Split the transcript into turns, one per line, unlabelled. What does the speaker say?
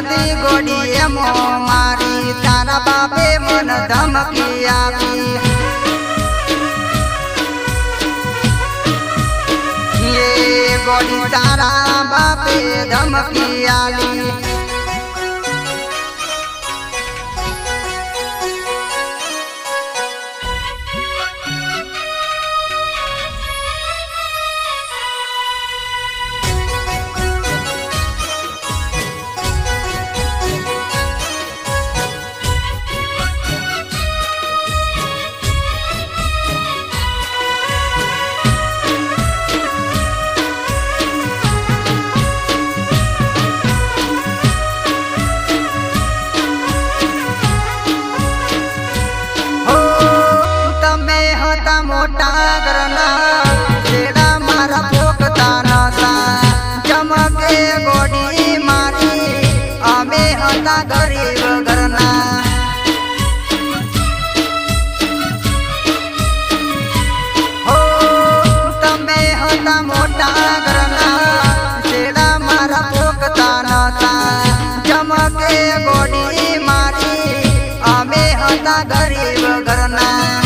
નદી ગોડીએ મો મારી તારા બાપે મન ધમકી આપી. ગોડી તારા બાપે ધમકી આલી હતા ગરીબ ઘરના. તમે હતા મોટા ઘરના. છેડા મારા પોકતા નતા. ચમકે ગોડી મારી. અમે હતા ગરીબ ઘરના.